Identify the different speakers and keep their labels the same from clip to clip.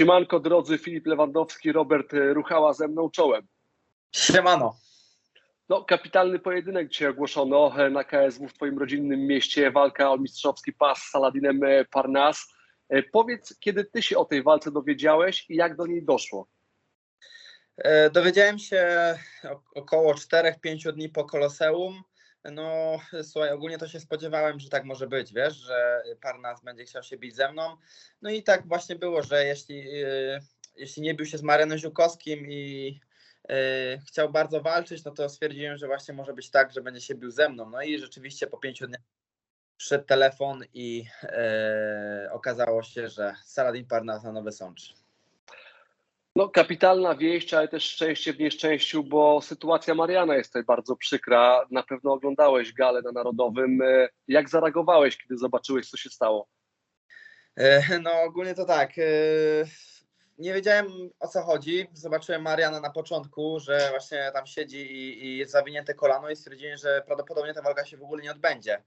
Speaker 1: Siemanko drodzy, Filip Lewandowski, Robert Ruchała ze mną czołem.
Speaker 2: Siemano.
Speaker 1: No, kapitalny pojedynek dzisiaj ogłoszono na KSW w Twoim rodzinnym mieście. Walka o mistrzowski pas z Saladinem Parnas. Powiedz, kiedy Ty się o tej walce dowiedziałeś i jak do niej doszło?
Speaker 2: E, dowiedziałem się około 4-5 dni po Koloseum. No, słuchaj, ogólnie to się spodziewałem, że tak może być, wiesz, że Parnas będzie chciał się bić ze mną. No i tak właśnie było, że jeśli, e, jeśli nie bił się z Marenem Ziukowskim i e, chciał bardzo walczyć, no to stwierdziłem, że właśnie może być tak, że będzie się bił ze mną. No i rzeczywiście po pięciu dniach przyszedł telefon i okazało się, że Saladin Parnas na Nowy Sącz.
Speaker 1: No, kapitalna wieść, ale też szczęście w nieszczęściu, bo sytuacja Mariana jest tutaj bardzo przykra. Na pewno oglądałeś galę na Narodowym. E, jak zareagowałeś, kiedy zobaczyłeś, co się stało?
Speaker 2: E, no, ogólnie to tak. E, nie wiedziałem o co chodzi. Zobaczyłem Mariana na początku, że właśnie tam siedzi i, i jest zawinięte kolano i stwierdziłem, że prawdopodobnie ta walka się w ogóle nie odbędzie.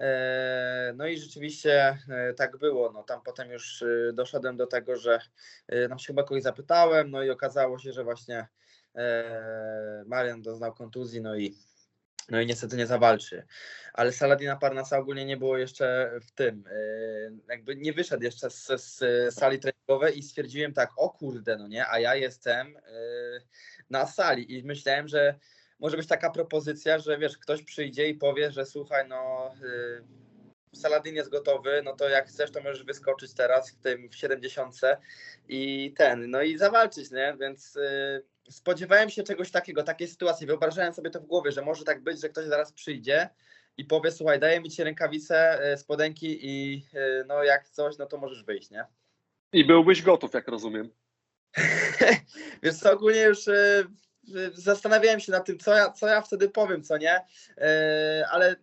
Speaker 2: E, no i rzeczywiście e, tak było. No, tam potem już e, doszedłem do tego, że nam się chyba kogoś zapytałem, no i okazało się, że właśnie Marian doznał kontuzji, no i, no i niestety nie zawalczy. Ale Saladina Parnasa ogólnie nie było jeszcze w tym. Jakby nie wyszedł jeszcze z, z sali treningowej i stwierdziłem tak, o kurde, no nie, a ja jestem na sali i myślałem, że może być taka propozycja, że wiesz, ktoś przyjdzie i powie, że słuchaj, no yy, Saladin jest gotowy, no to jak chcesz, to możesz wyskoczyć teraz w tym w 70 i ten, no i zawalczyć, nie? Więc yy, spodziewałem się czegoś takiego, takiej sytuacji. Wyobrażałem sobie to w głowie, że może tak być, że ktoś zaraz przyjdzie i powie, słuchaj, daję mi ci rękawice, yy, spodenki i yy, no jak coś, no to możesz wyjść, nie?
Speaker 1: I byłbyś gotów, jak rozumiem.
Speaker 2: Wiesz co, ogólnie już zastanawiałem się nad tym, co ja, co ja wtedy powiem, co nie, e, ale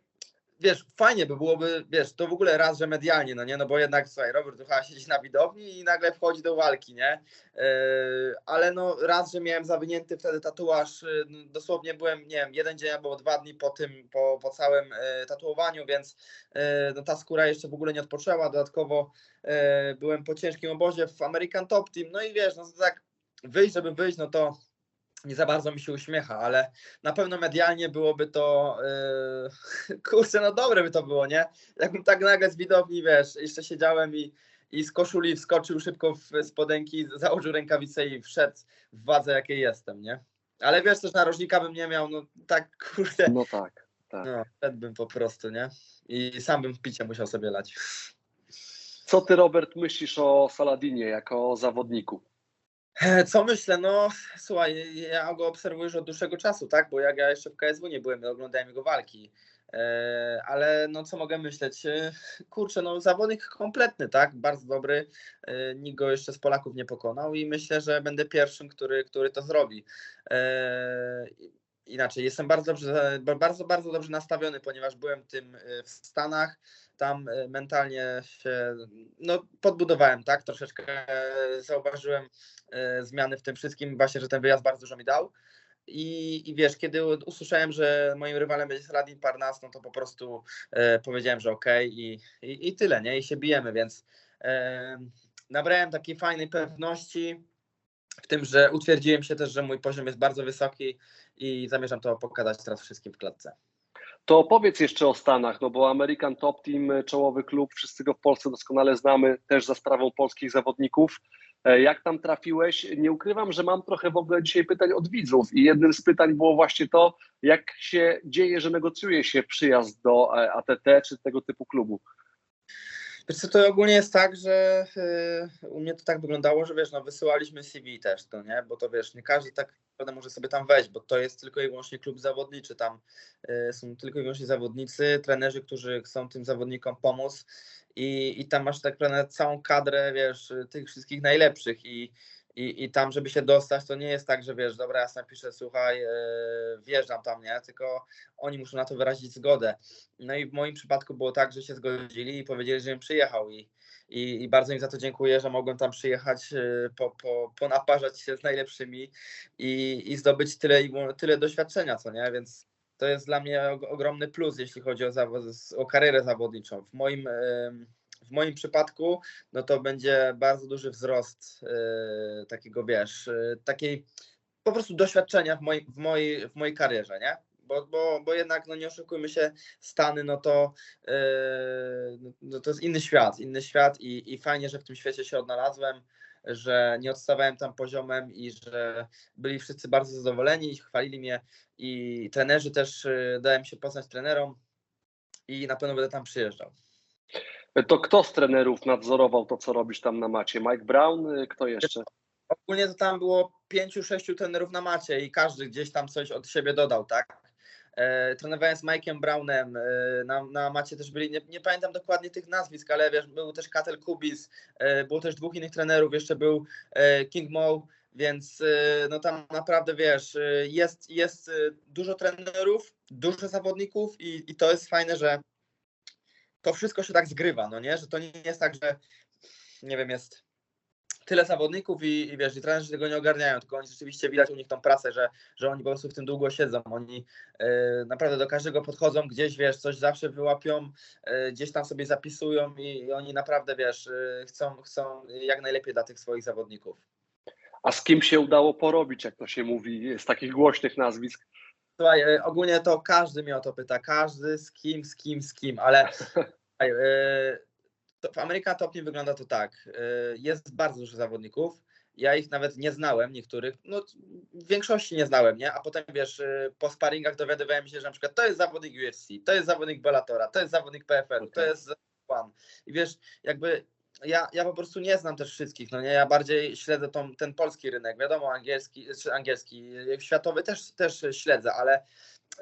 Speaker 2: wiesz, fajnie by byłoby, wiesz, to w ogóle raz, że medialnie, no nie, no bo jednak, słuchaj, Robert Ducha siedzi na widowni i nagle wchodzi do walki, nie, e, ale no raz, że miałem zawinięty wtedy tatuaż, no, dosłownie byłem, nie wiem, jeden dzień albo dwa dni po tym, po, po całym tatuowaniu, więc no ta skóra jeszcze w ogóle nie odpoczęła, dodatkowo byłem po ciężkim obozie w American Top Team, no i wiesz, no tak wyjść, żeby wyjść, no to nie za bardzo mi się uśmiecha, ale na pewno medialnie byłoby to, yy, kurczę, no dobre by to było, nie? Jakbym tak nagle z widowni, wiesz, jeszcze siedziałem i, i z koszuli wskoczył szybko w spodenki, założył rękawice i wszedł w wadze, jakiej jestem, nie? Ale wiesz, też narożnika bym nie miał, no tak, kurde.
Speaker 1: No tak, tak.
Speaker 2: No, wszedłbym po prostu, nie? I sam bym picie musiał sobie lać.
Speaker 1: Co ty, Robert, myślisz o Saladinie jako zawodniku?
Speaker 2: E, co myślę? No słuchaj, ja go obserwuję już od dłuższego czasu, tak? Bo jak ja jeszcze w KSW nie byłem, oglądałem jego walki. E, ale no co mogę myśleć? E, kurczę, no zawodnik kompletny, tak? Bardzo dobry. Nikt go jeszcze z Polaków nie pokonał i myślę, że będę pierwszym, który, który to zrobi. Inaczej, jestem bardzo dobrze, bardzo, bardzo dobrze nastawiony, ponieważ byłem tym w Stanach tam mentalnie się no, podbudowałem, tak? Troszeczkę zauważyłem E, zmiany w tym wszystkim, właśnie, że ten wyjazd bardzo dużo mi dał. I, I wiesz, kiedy usłyszałem, że moim rywalem będzie Saladin Parnas, no to po prostu e, powiedziałem, że okej okay i, i, i, tyle, nie? I się bijemy, więc e, nabrałem takiej fajnej pewności w tym, że utwierdziłem się też, że mój poziom jest bardzo wysoki i zamierzam to pokazać teraz wszystkim w klatce.
Speaker 1: To opowiedz jeszcze o Stanach, no bo American Top Team, czołowy klub, wszyscy go w Polsce doskonale znamy, też za sprawą polskich zawodników. E, jak tam trafiłeś? Nie ukrywam, że mam trochę w ogóle dzisiaj pytań od widzów i jednym z pytań było właśnie to, jak się dzieje, że negocjuje się przyjazd do e, ATT czy tego typu klubu.
Speaker 2: Wiesz co, to ogólnie jest tak, że yy, u mnie to tak wyglądało, że wiesz, no wysyłaliśmy CV też, to nie, bo to wiesz, nie każdy tak naprawdę może sobie tam wejść, bo to jest tylko i wyłącznie klub zawodniczy, tam yy, są tylko i wyłącznie zawodnicy, trenerzy, którzy chcą tym zawodnikom pomóc i, i tam masz tak naprawdę całą kadrę, wiesz, tych wszystkich najlepszych i, i, i tam, żeby się dostać, to nie jest tak, że wiesz, dobra, ja napiszę, słuchaj, yy, wjeżdżam tam, nie, tylko oni muszą na to wyrazić zgodę. No i w moim przypadku było tak, że się zgodzili i powiedzieli, że im przyjechał i, i, i bardzo im za to dziękuję, że mogłem tam przyjechać, yy, po, po, ponaparzać się z najlepszymi i, i zdobyć tyle, tyle doświadczenia, co nie, więc to jest dla mnie ogromny plus, jeśli chodzi o, zawod, o karierę zawodniczą. W moim w moim przypadku, no to będzie bardzo duży wzrost yy, takiego, wiesz, yy, takiej po prostu doświadczenia w mojej, w mojej, w mojej karierze, nie? Bo, bo, bo jednak, no nie oszukujmy się, Stany, no to, yy, no to jest inny świat, inny świat i, i fajnie, że w tym świecie się odnalazłem, że nie odstawałem tam poziomem i że byli wszyscy bardzo zadowoleni, chwalili mnie i trenerzy też yy, dałem się poznać trenerom i na pewno będę tam przyjeżdżał.
Speaker 1: To kto z trenerów nadzorował to, co robisz tam na macie? Mike Brown? Kto jeszcze?
Speaker 2: Ogólnie to tam było pięciu, sześciu trenerów na macie i każdy gdzieś tam coś od siebie dodał, tak? E, trenowałem z Mike'em Brownem, e, na, na macie też byli, nie, nie, pamiętam dokładnie tych nazwisk, ale wiesz, był też Katel Kubis, e, było też dwóch innych trenerów, jeszcze był e, King Mo, więc e, no tam naprawdę wiesz, e, jest, jest dużo trenerów, dużo zawodników i, i to jest fajne, że to wszystko się tak zgrywa, no nie, że to nie jest tak, że nie wiem, jest tyle zawodników i, i wiesz, i trenerzy tego nie ogarniają, tylko oni rzeczywiście widać u nich tą pracę, że, że oni po prostu w tym długo siedzą, oni yy, naprawdę do każdego podchodzą, gdzieś wiesz, coś zawsze wyłapią, yy, gdzieś tam sobie zapisują i, i oni naprawdę wiesz, yy, chcą, chcą jak najlepiej dla tych swoich zawodników.
Speaker 1: A z kim się udało porobić, jak to się mówi, z takich głośnych nazwisk?
Speaker 2: Słuchaj, ogólnie to każdy mnie o to pyta, każdy z kim, z kim, z kim, ale słuchaj, w Ameryka Top nie wygląda to tak. Jest bardzo dużo zawodników. Ja ich nawet nie znałem, niektórych, no w większości nie znałem, nie? A potem wiesz, po sparingach dowiadywałem się, że na przykład to jest zawodnik UFC, to jest zawodnik Bellatora, to jest zawodnik PFL, okay. to jest One. I wiesz, jakby ja, ja po prostu nie znam też wszystkich, no nie, ja bardziej śledzę tą, ten polski rynek, wiadomo, angielski, czy angielski, światowy też, też śledzę, ale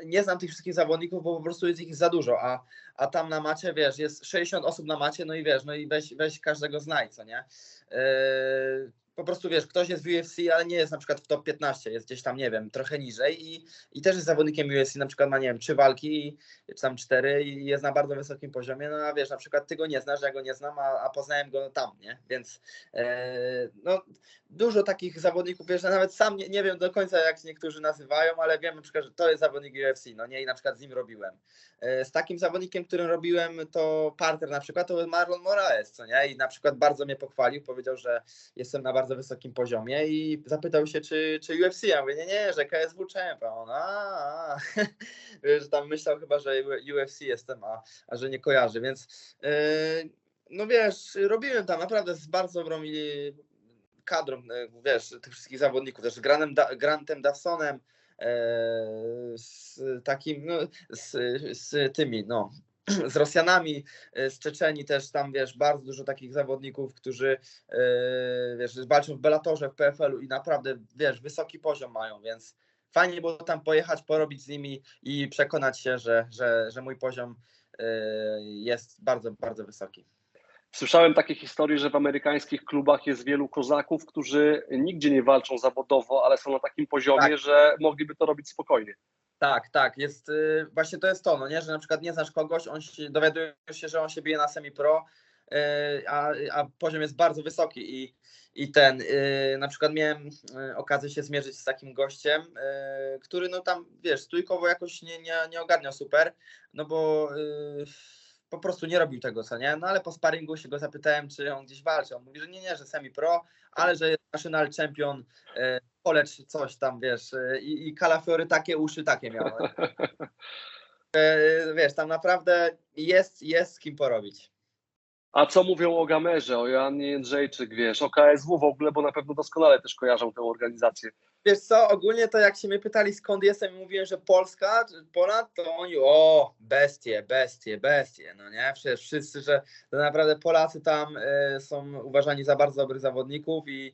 Speaker 2: nie znam tych wszystkich zawodników, bo po prostu jest ich za dużo, a, a tam na macie, wiesz, jest 60 osób na macie, no i wiesz, no i weź, weź każdego znaj, co nie? Yy, po prostu wiesz, ktoś jest w UFC, ale nie jest na przykład w top 15, jest gdzieś tam, nie wiem, trochę niżej i, i też jest zawodnikiem UFC, na przykład ma, nie wiem, trzy walki, czy tam cztery i jest na bardzo wysokim poziomie, no a wiesz, na przykład ty go nie znasz, ja go nie znam, a, a poznałem go tam, nie? Więc e, no, dużo takich zawodników, wiesz, nawet sam nie, nie wiem do końca, jak niektórzy nazywają, ale wiem na przykład, że to jest zawodnik UFC, no nie, i na przykład z nim robiłem. E, z takim zawodnikiem, którym robiłem, to partner na przykład, to Marlon Moraes, co nie? I na przykład bardzo mnie pochwalił, powiedział, że jestem na bardzo wysokim poziomie i zapytał się, czy, czy UFC. Ja mówię, nie, nie, że KSW Champ. A on, a, że tam myślał chyba, że UFC jestem, a, a że nie kojarzy, więc yy, no wiesz, robiłem tam naprawdę z bardzo dobrą kadrą, wiesz, tych wszystkich zawodników, też Grantem, Grantem Dawsonem, z takim, no, z, z tymi, no, z Rosjanami, e, z Czeczeni też tam, wiesz, bardzo dużo takich zawodników, którzy, e, wiesz, walczą w Bellatorze, w PFL-u i naprawdę, wiesz, wysoki poziom mają, więc fajnie było tam pojechać, porobić z nimi i przekonać się, że, że, że mój poziom e, jest bardzo, bardzo wysoki.
Speaker 1: Słyszałem takie historie, że w amerykańskich klubach jest wielu kozaków, którzy nigdzie nie walczą zawodowo, ale są na takim poziomie, tak. że mogliby to robić spokojnie.
Speaker 2: Tak, tak, jest y, właśnie to jest to, no nie, że na przykład nie znasz kogoś, on się, dowiaduje się, że on się bije na semi-pro, y, a, a poziom jest bardzo wysoki i, i ten, y, na przykład miałem okazję się zmierzyć z takim gościem, który no tam, wiesz, stójkowo jakoś nie, nie, nie ogarniał super, no bo po prostu nie robił tego, co nie? No ale po sparingu się go zapytałem, czy on gdzieś walczy. On mówi, że nie, nie, że semi pro, ale że jest national champion, e, polecz coś tam, wiesz, e, i, i kalafiory takie, uszy takie miały. E, wiesz, tam naprawdę jest, jest z kim porobić.
Speaker 1: A co mówią o Gamerze, o Joannie Jędrzejczyk, wiesz, o KSW w ogóle, bo na pewno doskonale też kojarzą tę organizację.
Speaker 2: Wiesz co, ogólnie to jak się mnie pytali skąd jestem i mówiłem, że Polska, Poland, to oni, o, bestie, bestie, bestie, no nie? Przecież wszyscy, że naprawdę Polacy tam y, są uważani za bardzo dobrych zawodników i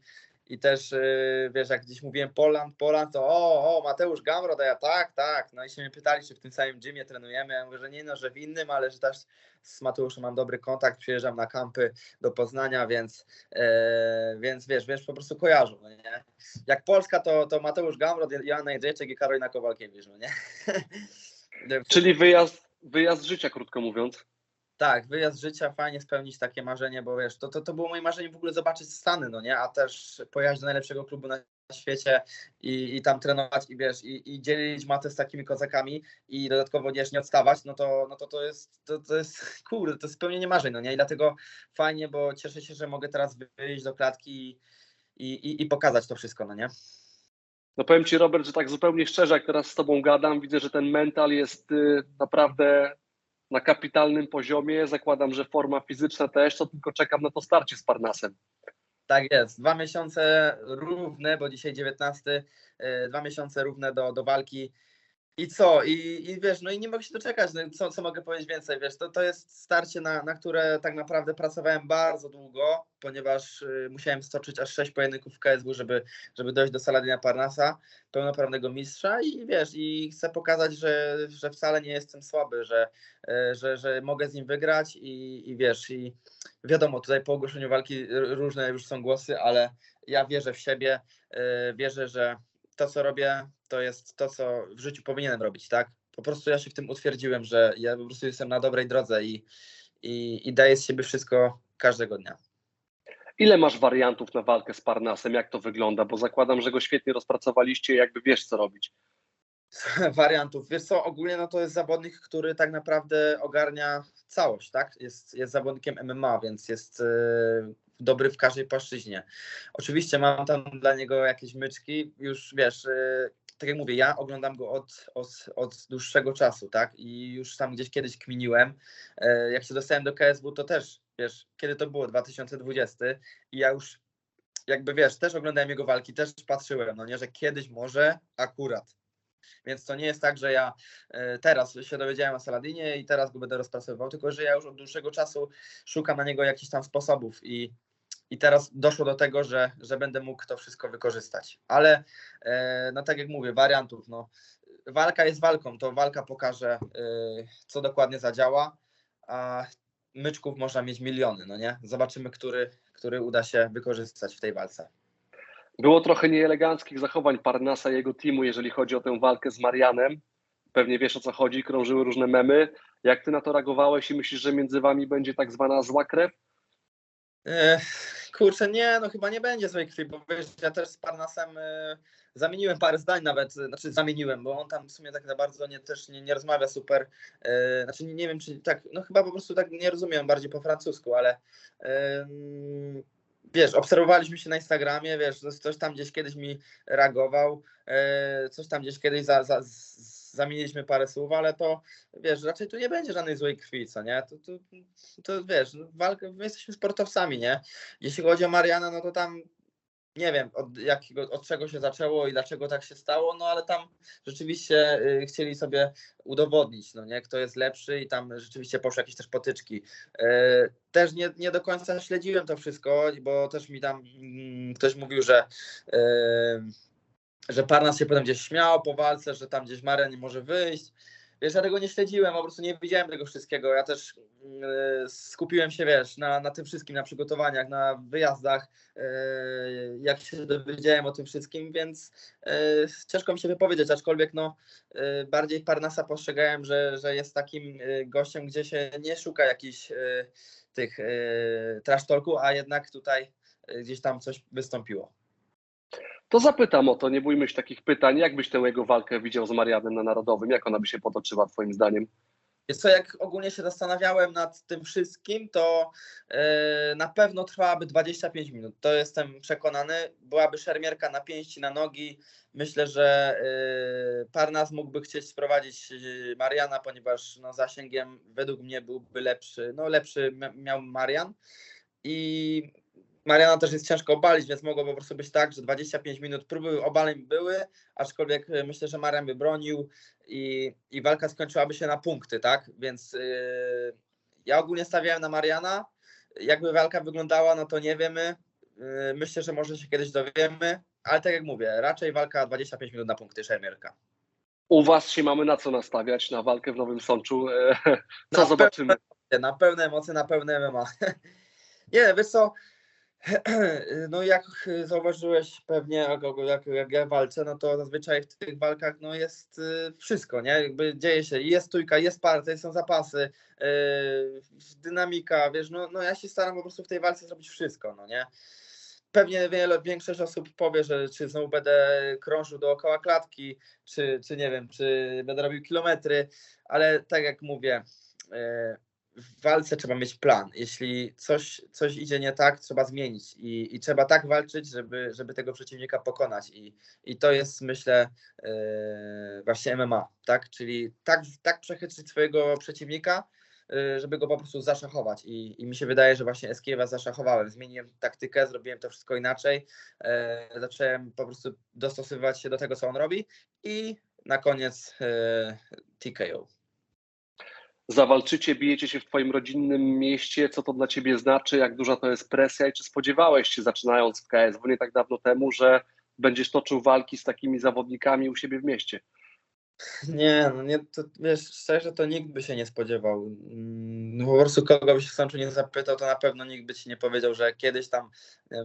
Speaker 2: i też, y, wiesz, jak gdzieś mówiłem Poland, Poland, to o, o, Mateusz Gamrot, a ja tak, tak. No i się mnie pytali, czy w tym samym gymie trenujemy. Ja mówię, że nie, no, że w innym, ale że też z Mateuszem mam dobry kontakt, przyjeżdżam na kampy do Poznania, więc, e, więc wiesz, wiesz, po prostu kojarzą, no nie? Jak Polska, to, to Mateusz Gamrot, Joanna Jedrzejczyk i Karolina Kowalkiewicz, no nie?
Speaker 1: Czyli wyjazd, wyjazd życia, krótko mówiąc.
Speaker 2: Tak, wyjazd życia, fajnie spełnić takie marzenie, bo wiesz, to, to, to było moje marzenie w ogóle zobaczyć Stany, no nie, a też pojechać do najlepszego klubu na świecie i, i tam trenować i wiesz, i, i dzielić matę z takimi kozakami i dodatkowo wiesz, nie odstawać, no to, no to, to jest, to, to jest, kurde, to jest spełnienie marzeń, no nie? I dlatego fajnie, bo cieszę się, że mogę teraz wyjść do klatki i, i, i pokazać to wszystko, no nie?
Speaker 1: No powiem Ci Robert, że tak zupełnie szczerze, jak teraz z Tobą gadam, widzę, że ten mental jest y, naprawdę na kapitalnym poziomie. Zakładam, że forma fizyczna też, to tylko czekam na to starcie z Parnasem.
Speaker 2: Tak jest. Dwa miesiące równe, bo dzisiaj 19, e, dwa miesiące równe do, do walki. I co? I, I wiesz, no i nie mogę się doczekać. No, co, co mogę powiedzieć więcej? Wiesz, to, to jest starcie, na, na które tak naprawdę pracowałem bardzo długo, ponieważ y, musiałem stoczyć aż sześć pojedynków w KSW, żeby, żeby dojść do Saladina Parnasa, pełnoprawnego mistrza i wiesz, i chcę pokazać, że, że wcale nie jestem słaby, że, y, że, że mogę z nim wygrać i, i wiesz, i wiadomo, tutaj po ogłoszeniu walki różne już są głosy, ale ja wierzę w siebie, y, wierzę, że to, co robię, to jest to, co w życiu powinienem robić, tak? Po prostu ja się w tym utwierdziłem, że ja po prostu jestem na dobrej drodze i, i, i daję z siebie wszystko każdego dnia.
Speaker 1: Ile masz wariantów na walkę z Parnasem? Jak to wygląda? Bo zakładam, że go świetnie rozpracowaliście i jakby wiesz, co robić.
Speaker 2: Wariantów. Wiesz co, ogólnie no to jest zawodnik, który tak naprawdę ogarnia całość, tak? Jest, jest zawodnikiem MMA, więc jest yy, dobry w każdej płaszczyźnie. Oczywiście mam tam dla niego jakieś myczki, już wiesz, yy, tak jak mówię, ja oglądam go od, od, od dłuższego czasu, tak? I już tam gdzieś kiedyś kminiłem. Yy, jak się dostałem do KSW, to też, wiesz, kiedy to było? 2020 i ja już jakby wiesz, też oglądałem jego walki, też patrzyłem, no nie, że kiedyś może akurat więc to nie jest tak, że ja e, teraz się dowiedziałem o Saladinie i teraz go będę rozpracowywał, tylko że ja już od dłuższego czasu szukam na niego jakichś tam sposobów i, i teraz doszło do tego, że, że będę mógł to wszystko wykorzystać. Ale e, no tak jak mówię, wariantów, no walka jest walką, to walka pokaże, e, co dokładnie zadziała, a myczków można mieć miliony, no nie? Zobaczymy, który, który uda się wykorzystać w tej walce.
Speaker 1: Było trochę nieeleganckich zachowań Parnasa i jego teamu, jeżeli chodzi o tę walkę z Marianem. Pewnie wiesz o co chodzi, krążyły różne memy. Jak ty na to reagowałeś i myślisz, że między wami będzie tak zwana zła krew?
Speaker 2: Kurczę, nie, no chyba nie będzie złej krwi, bo wiesz, ja też z Parnasem e, zamieniłem parę zdań nawet, znaczy zamieniłem, bo on tam w sumie tak za bardzo nie, też nie, nie rozmawia super, e, znaczy nie, nie wiem, czy tak, no chyba po prostu tak nie rozumiem bardziej po francusku, ale wiesz, obserwowaliśmy się na Instagramie, wiesz, coś tam gdzieś kiedyś mi reagował, e, coś tam gdzieś kiedyś za, za, zamieniliśmy parę słów, ale to, wiesz, raczej tu nie będzie żadnej złej krwi, co nie? To, to, to wiesz, walka, my jesteśmy sportowcami, nie? Jeśli chodzi o Mariana, no to tam nie wiem od, jakiego, od czego się zaczęło i dlaczego tak się stało, no ale tam rzeczywiście y, chcieli sobie udowodnić, no nie, kto jest lepszy i tam rzeczywiście poszły jakieś też potyczki. Y, też nie, nie do końca śledziłem to wszystko, bo też mi tam y, ktoś mówił, że y, że Parnas się potem gdzieś śmiał po walce, że tam gdzieś Maria nie może wyjść. Wiesz, ja tego nie śledziłem, po prostu nie widziałem tego wszystkiego. Ja też yy, skupiłem się, wiesz, na, na tym wszystkim, na przygotowaniach, na wyjazdach, yy, jak się dowiedziałem o tym wszystkim, więc yy, ciężko mi się wypowiedzieć, aczkolwiek no, bardziej Parnasa postrzegałem, że, że jest takim gościem, gdzie się nie szuka jakichś tych trash talku, a jednak tutaj gdzieś tam coś wystąpiło.
Speaker 1: To zapytam o to, nie bójmy się takich pytań. Jak byś tę jego walkę widział z Marianem na Narodowym? Jak ona by się potoczyła twoim zdaniem?
Speaker 2: Jest co, jak ogólnie się zastanawiałem nad tym wszystkim, to yy, na pewno trwałaby 25 minut. To jestem przekonany. Byłaby szermierka na pięści, na nogi. Myślę, że yy, Parnas mógłby chcieć sprowadzić e, Mariana, ponieważ no, zasięgiem według mnie byłby lepszy. No lepszy miał Marian. I Mariana też jest ciężko obalić, więc mogło po prostu być tak, że 25 minut próby obaleń były, aczkolwiek e, myślę, że Marian by bronił i, i walka skończyłaby się na punkty, tak? Więc yy, ja ogólnie stawiałem na Mariana. Jakby walka wyglądała, no to nie wiemy. Yy, myślę, że może się kiedyś dowiemy, ale tak jak mówię, raczej walka 25 minut na punkty szermierka.
Speaker 1: U Was się mamy na co nastawiać, na walkę w Nowym Sączu. Co na zobaczymy?
Speaker 2: Pełne, na pełne emocje, na pełne MMA. nie, wiesz co, No jak zauważyłeś pewnie, jak, jak, ja walczę, no to zazwyczaj w tych walkach no jest y, wszystko, nie? Jakby dzieje się, jest stójka, jest partia, są zapasy, yy, dynamika, wiesz, no, no ja się staram po prostu w tej walce zrobić wszystko, no nie? pewnie wiele, większość osób powie, że czy znowu będę krążył dookoła klatki, czy, czy nie wiem, czy będę robił kilometry, ale tak jak mówię, e, w walce trzeba mieć plan. Jeśli coś, coś idzie nie tak, trzeba zmienić i, i trzeba tak walczyć, żeby, żeby tego przeciwnika pokonać. I, i to jest, myślę, yy, właśnie MMA, tak? Czyli tak, tak przechytrzyć swojego przeciwnika, yy, żeby go po prostu zaszachować. I, I mi się wydaje, że właśnie Eskiew'a zaszachowałem. Zmieniłem taktykę, zrobiłem to wszystko inaczej. Yy, zacząłem po prostu dostosowywać się do tego, co on robi i na koniec TKO
Speaker 1: zawalczycie, bijecie się w Twoim rodzinnym mieście, co to dla Ciebie znaczy, jak duża to jest presja i czy spodziewałeś się, zaczynając w KSW nie tak dawno temu, że będziesz toczył walki z takimi zawodnikami u siebie w mieście?
Speaker 2: Nie, no nie, to wiesz, szczerze to nikt by się nie spodziewał. Mm, no po prostu kogo by się w Sączu nie zapytał, to na pewno nikt by ci nie powiedział, że kiedyś tam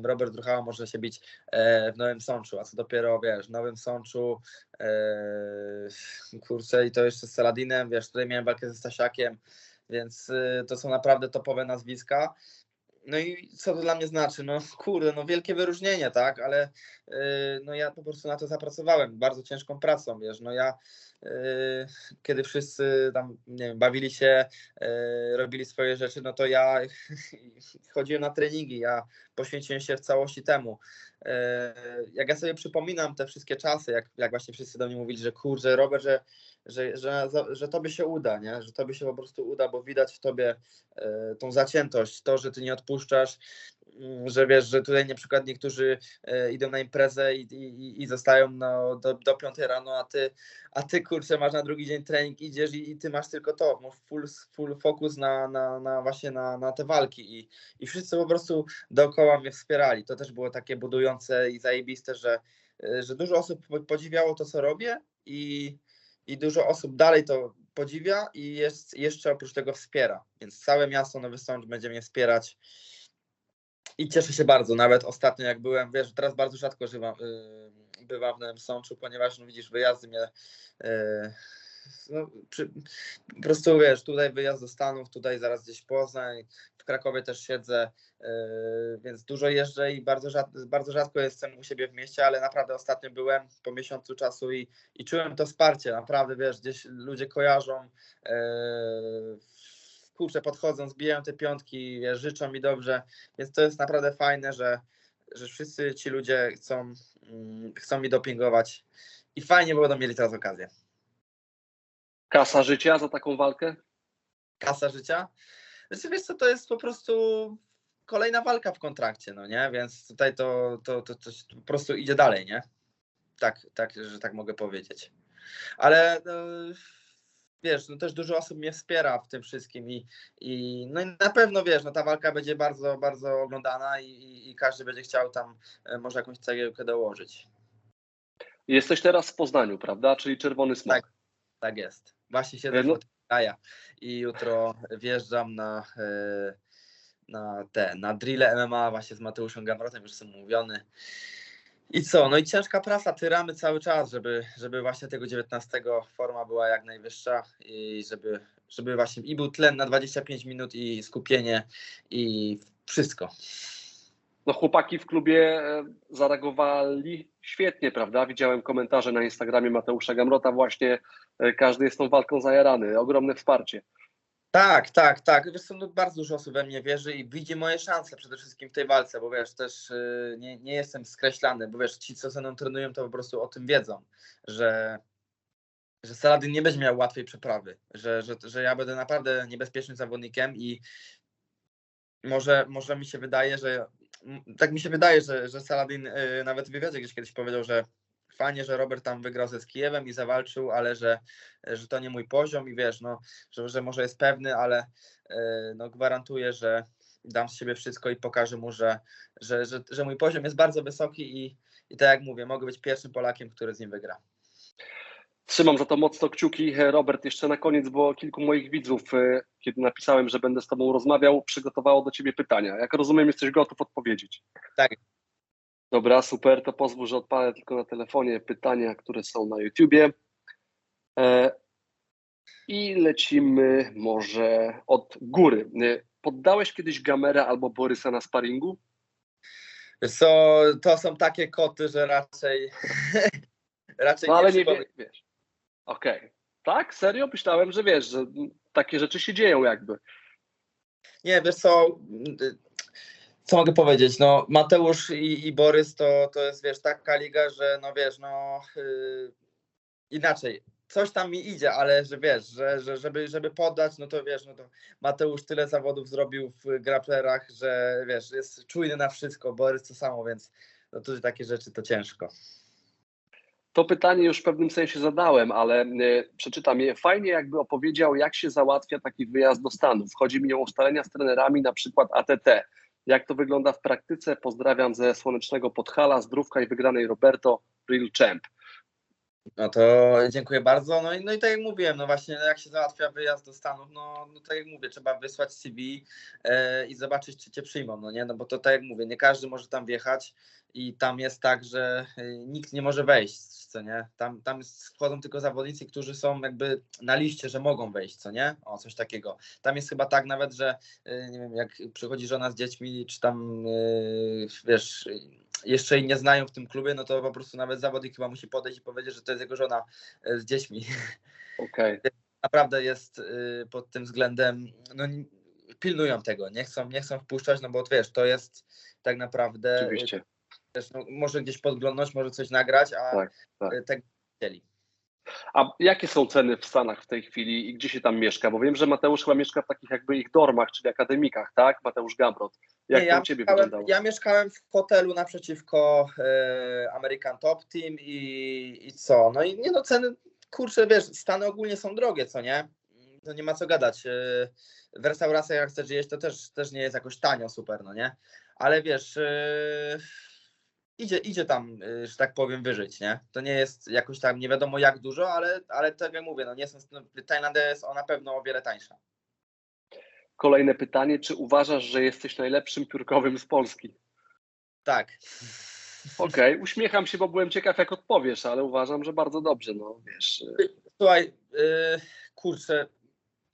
Speaker 2: Robert Druchała może się bić e, w Nowym Sączu, a co dopiero, wiesz, w Nowym Sączu, e, kurczę, i to jeszcze z Saladinem, wiesz, tutaj miałem walkę ze Stasiakiem, więc e, to są naprawdę topowe nazwiska. No i co to dla mnie znaczy? No kurde, no wielkie wyróżnienie, tak, ale yy, no ja po prostu na to zapracowałem bardzo ciężką pracą, wiesz, no ja kiedy wszyscy tam, nie wiem, bawili się, yy, robili swoje rzeczy, no to ja chodziłem na treningi, ja poświęciłem się w całości temu. Yy, jak ja sobie przypominam te wszystkie czasy, jak, jak właśnie wszyscy do mnie mówili, że kurczę, Robert, że że, że, że tobie się uda, nie? że tobie się po prostu uda, bo widać w tobie tą zaciętość, to, że ty nie odpuszczasz, że wiesz, że tutaj na przykład niektórzy e, idą na imprezę i, i, i zostają no, do, do piątej rano, a ty, a ty kurczę masz na drugi dzień trening, idziesz i, i ty masz tylko to, masz full, full focus na, na, na właśnie na, na te walki i, i wszyscy po prostu dookoła mnie wspierali. To też było takie budujące i zajebiste, że, e, że dużo osób podziwiało to, co robię i i dużo osób dalej to podziwia i jest, jeszcze oprócz tego wspiera. Więc całe miasto Nowy Sącz będzie mnie wspierać i cieszę się bardzo. Nawet ostatnio jak byłem, wiesz, teraz bardzo rzadko żywa, yy, bywam w Nowym Sączu, ponieważ no widzisz, wyjazdy mnie yy, no, przy, po prostu wiesz, tutaj wyjazd do Stanów, tutaj zaraz gdzieś Poznań, w Krakowie też siedzę, yy, więc dużo jeżdżę i bardzo, rzad, bardzo rzadko jestem u siebie w mieście, ale naprawdę ostatnio byłem po miesiącu czasu i, i czułem to wsparcie, naprawdę wiesz, gdzieś ludzie kojarzą, yy, kurczę, podchodzą, zbijają te piątki, wiesz, życzą mi dobrze, więc to jest naprawdę fajne, że, że wszyscy ci ludzie chcą, yy, chcą mi dopingować i fajnie będą mieli teraz okazję.
Speaker 1: Kasa życia za taką walkę?
Speaker 2: Kasa życia? Znaczy, wiesz co, to jest po prostu kolejna walka w kontrakcie, no nie? Więc tutaj to, to, to, to po prostu idzie dalej, nie? Tak, tak, że tak mogę powiedzieć. Ale no, wiesz, no też dużo osób mnie wspiera w tym wszystkim i, i no i na pewno wiesz, no ta walka będzie bardzo, bardzo oglądana i, i, każdy będzie chciał tam e, może jakąś cegiełkę dołożyć.
Speaker 1: Jesteś teraz w Poznaniu, prawda? Czyli Czerwony Smok.
Speaker 2: Tak, tak jest. Właśnie siedzę no. w i jutro wjeżdżam na, e, na te, na drille MMA właśnie z Mateuszem Gamrotem, już jestem umówiony. I co? No i ciężka praca, tyramy cały czas, żeby, żeby właśnie tego 19 forma była jak najwyższa i żeby, żeby właśnie i był tlen na 25 minut i skupienie i wszystko.
Speaker 1: No chłopaki w klubie e, zareagowali świetnie, prawda? Widziałem komentarze na Instagramie Mateusza Gamrota właśnie, e, każdy jest tą walką zajarany, ogromne wsparcie.
Speaker 2: Tak, tak, tak. Wiesz, no, bardzo dużo osób we mnie wierzy i widzi moje szanse przede wszystkim w tej walce, bo wiesz, też yy, nie, nie jestem skreślany, bo wiesz, ci, co ze mną trenują, to po prostu o tym wiedzą, że, że Saladin nie będzie miał łatwej przeprawy, że, że, że ja będę naprawdę niebezpiecznym zawodnikiem i może, może mi się wydaje, że tak mi się wydaje, że, że Saladin y, nawet w wywiadzie gdzieś kiedyś powiedział, że fajnie, że Robert tam wygrał ze Skijewem i zawalczył, ale że, że to nie mój poziom i wiesz, no, że, że może jest pewny, ale y, no, gwarantuję, że dam z siebie wszystko i pokażę mu, że, że, że, że mój poziom jest bardzo wysoki i, i tak jak mówię, mogę być pierwszym Polakiem, który z nim wygra.
Speaker 1: Trzymam za to mocno kciuki. Robert, jeszcze na koniec, bo kilku moich widzów, e, kiedy napisałem, że będę z Tobą rozmawiał, przygotowało do Ciebie pytania. Jak rozumiem, jesteś gotów odpowiedzieć.
Speaker 2: Tak.
Speaker 1: Dobra, super. To pozwól, że odpalę tylko na telefonie pytania, które są na YouTubie. E, I lecimy może od góry. E, poddałeś kiedyś Gamera albo Borysa na sparingu?
Speaker 2: Co, to są takie koty, że raczej raczej
Speaker 1: No ale nie wie, wiesz. Okej. Tak? Serio? Myślałem, że wiesz, że takie rzeczy się dzieją jakby.
Speaker 2: Nie, wiesz co, co mogę powiedzieć, no Mateusz i, i Borys to, to jest, wiesz, taka liga, że no wiesz, no yy, inaczej, coś tam mi idzie, ale że wiesz, że, że żeby, żeby poddać, no to wiesz, no to Mateusz tyle zawodów zrobił w grapplerach, że wiesz, jest czujny na wszystko, Borys to samo, więc no to takie rzeczy to ciężko.
Speaker 1: To pytanie już w pewnym sensie zadałem, ale e, przeczytam je. Fajnie jakby opowiedział, jak się załatwia taki wyjazd do Stanów. Chodzi mi o ustalenia z trenerami, na przykład ATT. Jak to wygląda w praktyce? Pozdrawiam ze słonecznego Podhala, zdrówka i wygranej Roberto, Real Champ.
Speaker 2: No to dziękuję bardzo. No i, no i tak jak mówiłem, no właśnie jak się załatwia wyjazd do Stanów, no, no tak jak mówię, trzeba wysłać CV e, i zobaczyć, czy cię przyjmą, no nie? No bo to tak jak mówię, nie każdy może tam wjechać i tam jest tak, że e, nikt nie może wejść, co nie? Tam, tam wchodzą tylko zawodnicy, którzy są jakby na liście, że mogą wejść, co nie? O, coś takiego. Tam jest chyba tak nawet, że e, nie wiem, jak przychodzi żona z dziećmi, czy tam, wiesz, jeszcze jej nie znają w tym klubie, no to po prostu nawet zawodnik chyba musi podejść i powiedzieć, że to jest jego żona e, z dziećmi.
Speaker 1: Okej. Okay.
Speaker 2: Naprawdę jest y, pod tym względem, no pilnują tego, nie chcą, nie chcą wpuszczać, no bo wiesz, to jest tak naprawdę,
Speaker 1: Oczywiście.
Speaker 2: Wiesz, no, może gdzieś podglądnąć, może coś nagrać, a
Speaker 1: tak, tak.
Speaker 2: tego chcieli.
Speaker 1: A jakie są ceny w Stanach w tej chwili i gdzie się tam mieszka? Bo wiem, że Mateusz chyba mieszka w takich jakby ich dormach, czyli akademikach, tak? Mateusz Gamrot. Jak
Speaker 2: Nie,
Speaker 1: to
Speaker 2: ja
Speaker 1: u Ciebie
Speaker 2: mieszkałem,
Speaker 1: wyglądało?
Speaker 2: Ja mieszkałem w hotelu naprzeciwko e, American Top Team i, i co? No i nie no, ceny, kurczę, wiesz, Stany ogólnie są drogie, co nie? To nie ma co gadać. E, w restauracjach jak chcesz jeść, to też, też nie jest jakoś tanio super, no nie? Ale wiesz... Idzie, idzie tam, y, że tak powiem, wyżyć, nie? To nie jest jakoś tam nie wiadomo jak dużo, ale, ale tak jak mówię, no nie są, no, Tajlandia jest o na pewno o wiele tańsza.
Speaker 1: Kolejne pytanie, czy uważasz, że jesteś najlepszym piórkowym z Polski?
Speaker 2: Tak.
Speaker 1: Okej, okay. uśmiecham się, bo byłem ciekaw, jak odpowiesz, ale uważam, że bardzo dobrze, no wiesz.
Speaker 2: Słuchaj, yy, kurczę,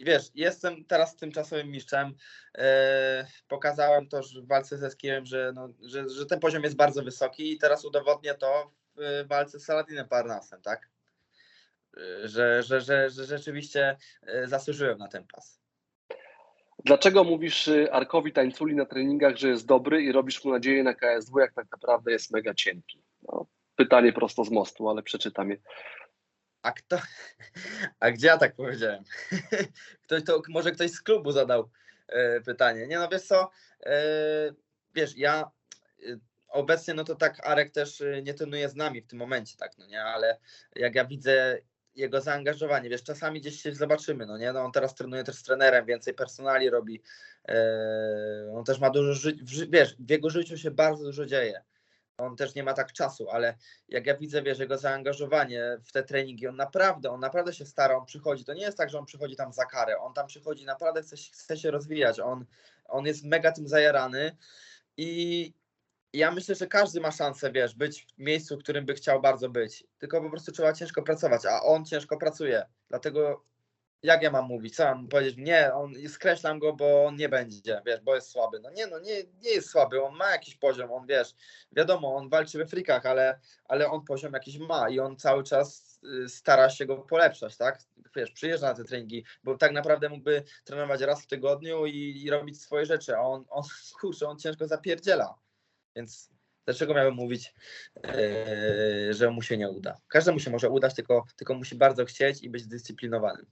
Speaker 2: wiesz, jestem teraz tymczasowym mistrzem. E, pokazałem to w walce ze Skijem, że, no, że, że ten poziom jest bardzo wysoki i teraz udowodnię to w walce z Saladinem Parnasem, tak? E, że, że, że, że rzeczywiście e, zasłużyłem na ten pas.
Speaker 1: Dlaczego mówisz Arkowi Tańculi na treningach, że jest dobry i robisz mu nadzieję na KSW, jak tak naprawdę jest mega cienki? No, pytanie prosto z mostu, ale przeczytam je.
Speaker 2: A kto? A gdzie ja tak powiedziałem? Ktoś to, może ktoś z klubu zadał e, pytanie. Nie no, wiesz co, e, wiesz, ja e, obecnie, no to tak Arek też nie trenuje z nami w tym momencie, tak, no nie, ale jak ja widzę jego zaangażowanie, wiesz, czasami gdzieś się zobaczymy, no nie, no on teraz trenuje też z trenerem, więcej personali robi, on też ma dużo wiesz, w jego życiu się bardzo dużo dzieje on też nie ma tak czasu, ale jak ja widzę, wiesz, jego zaangażowanie w te treningi, on naprawdę, on naprawdę się stara, on przychodzi, to nie jest tak, że on przychodzi tam za karę, on tam przychodzi, naprawdę chce, chce się rozwijać, on, on jest mega tym zajarany i ja myślę, że każdy ma szansę, wiesz, być w miejscu, w którym by chciał bardzo być, tylko po prostu trzeba ciężko pracować, a on ciężko pracuje, dlatego jak ja mam mówić, co mam powiedzieć, nie, on skreślam go, bo on nie będzie, wiesz, bo jest słaby. No nie, no nie, nie jest słaby, on ma jakiś poziom, on wiesz, wiadomo, on walczy we frikach, ale, ale on poziom jakiś ma i on cały czas y, stara się go polepszać, tak? Wiesz, przyjeżdża na te treningi, bo tak naprawdę mógłby trenować raz w tygodniu i, i robić swoje rzeczy, a on, on, kurczę, on ciężko zapierdziela, więc dlaczego miałbym mówić, yy, że mu się nie uda? Każdemu się może udać, tylko, tylko musi bardzo chcieć i być zdyscyplinowanym.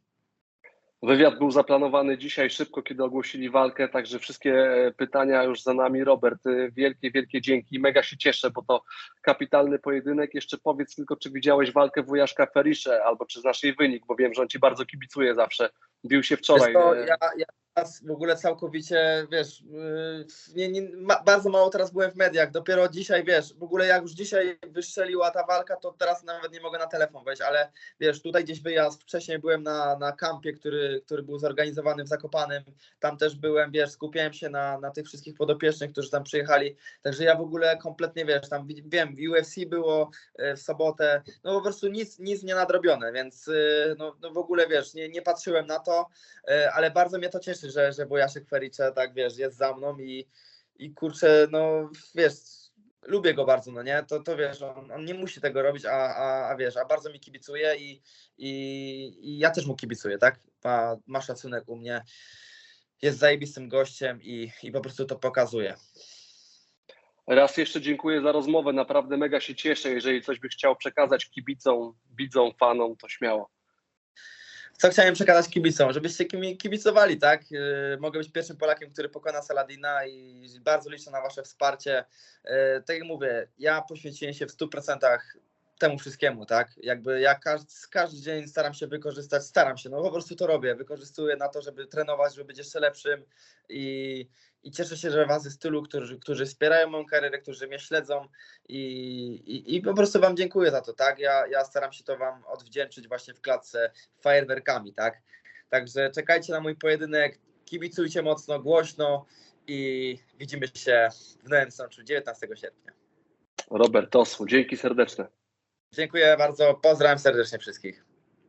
Speaker 1: Wywiad był zaplanowany dzisiaj szybko, kiedy ogłosili walkę, także wszystkie e, pytania już za nami. Robert, e, wielkie, wielkie dzięki. Mega się cieszę, bo to kapitalny pojedynek. Jeszcze powiedz tylko, czy widziałeś walkę wujaszka Ferisze, albo czy znasz jej wynik, bo wiem, że on ci bardzo kibicuje zawsze. Bił się wczoraj.
Speaker 2: To, e, ja, ja w ogóle całkowicie, wiesz, yy, nie, nie, ma, bardzo mało teraz byłem w mediach, dopiero dzisiaj, wiesz, w ogóle jak już dzisiaj wystrzeliła ta walka, to teraz nawet nie mogę na telefon wejść, ale wiesz, tutaj gdzieś wyjazd, wcześniej byłem na, na kampie, który, który był zorganizowany w Zakopanym, tam też byłem, wiesz, skupiałem się na, na tych wszystkich podopiecznych, którzy tam przyjechali, także ja w ogóle kompletnie, wiesz, tam wiem, UFC było e, w sobotę, no po prostu nic, nic nie nadrobione, więc e, no, no w ogóle, wiesz, nie, nie patrzyłem na to, e, ale bardzo mnie to cieszy, że, że Wojaszek Fericze, tak wiesz, jest za mną i, i kurczę, no wiesz, lubię go bardzo, no nie? To, to wiesz, on, on nie musi tego robić, a, a, a wiesz, a bardzo mi kibicuje i, i, i ja też mu kibicuję, tak? Ma, ma szacunek u mnie, jest zajebistym gościem i, i po prostu to pokazuje.
Speaker 1: Raz jeszcze dziękuję za rozmowę. Naprawdę mega się cieszę. Jeżeli coś byś chciał przekazać kibicom, widzom, fanom, to śmiało.
Speaker 2: Co chciałem przekazać kibicom? Żebyście kimi- kibicowali, tak? Yy, mogę być pierwszym Polakiem, który pokona Saladina i bardzo liczę na wasze wsparcie. Yy, tak jak mówię, ja poświęciłem się w 100% temu wszystkiemu, tak? Jakby ja każdy, każdy dzień staram się wykorzystać, staram się, no po prostu to robię, wykorzystuję na to, żeby trenować, żeby być jeszcze lepszym i, i cieszę się, że was jest tylu, którzy, którzy wspierają moją karierę, którzy mnie śledzą i, i, i po prostu wam dziękuję za to, tak? Ja, ja staram się to wam odwdzięczyć właśnie w klatce fajerwerkami, tak? Także czekajcie na mój pojedynek, kibicujcie mocno, głośno i widzimy się w nowym sączu 19 sierpnia.
Speaker 1: Robert Oswu, dzięki serdeczne.
Speaker 2: Dziękuję bardzo, pozdrawiam serdecznie wszystkich.